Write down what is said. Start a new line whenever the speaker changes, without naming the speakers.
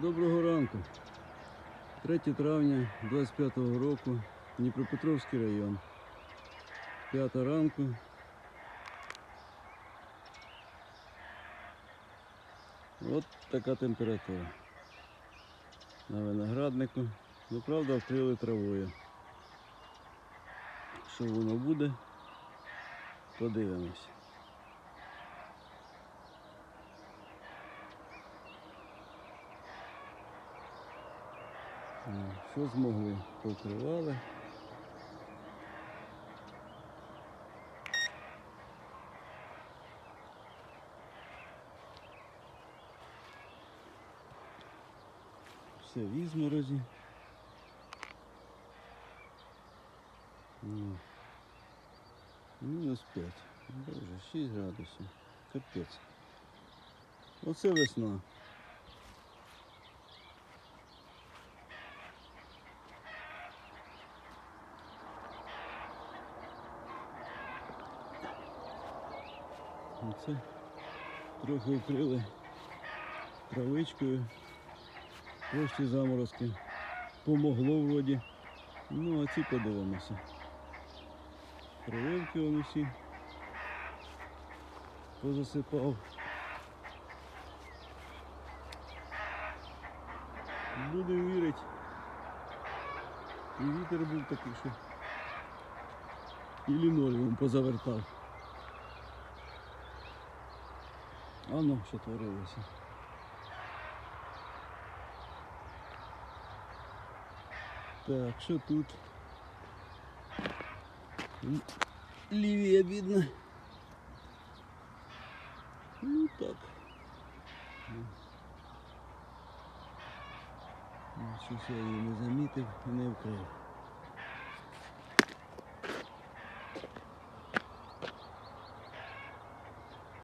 Доброго ранку. 3 травня 25-го року, Дніпропетровський район. 5 ранку. От така температура. На винограднику. Ну, правда, вкрили травою. Що воно буде? Подивимось. Що змогли, покривали. Все в ізморозі. Ну, Мінус 5. Боже, 6 градусів. Капець. Оце весна. Оце трохи вкрили травичкою. Трошки заморозки. Помогло вроді. Ну, а ці подивимося. Прививки вони всі позасипав. Будемо вірити. І вітер був такий, що і лінолеум позавертав. А ну, що творилося. Так, що тут? Лівія бідна. Ну так. Щось я її не замітив і не вкрив.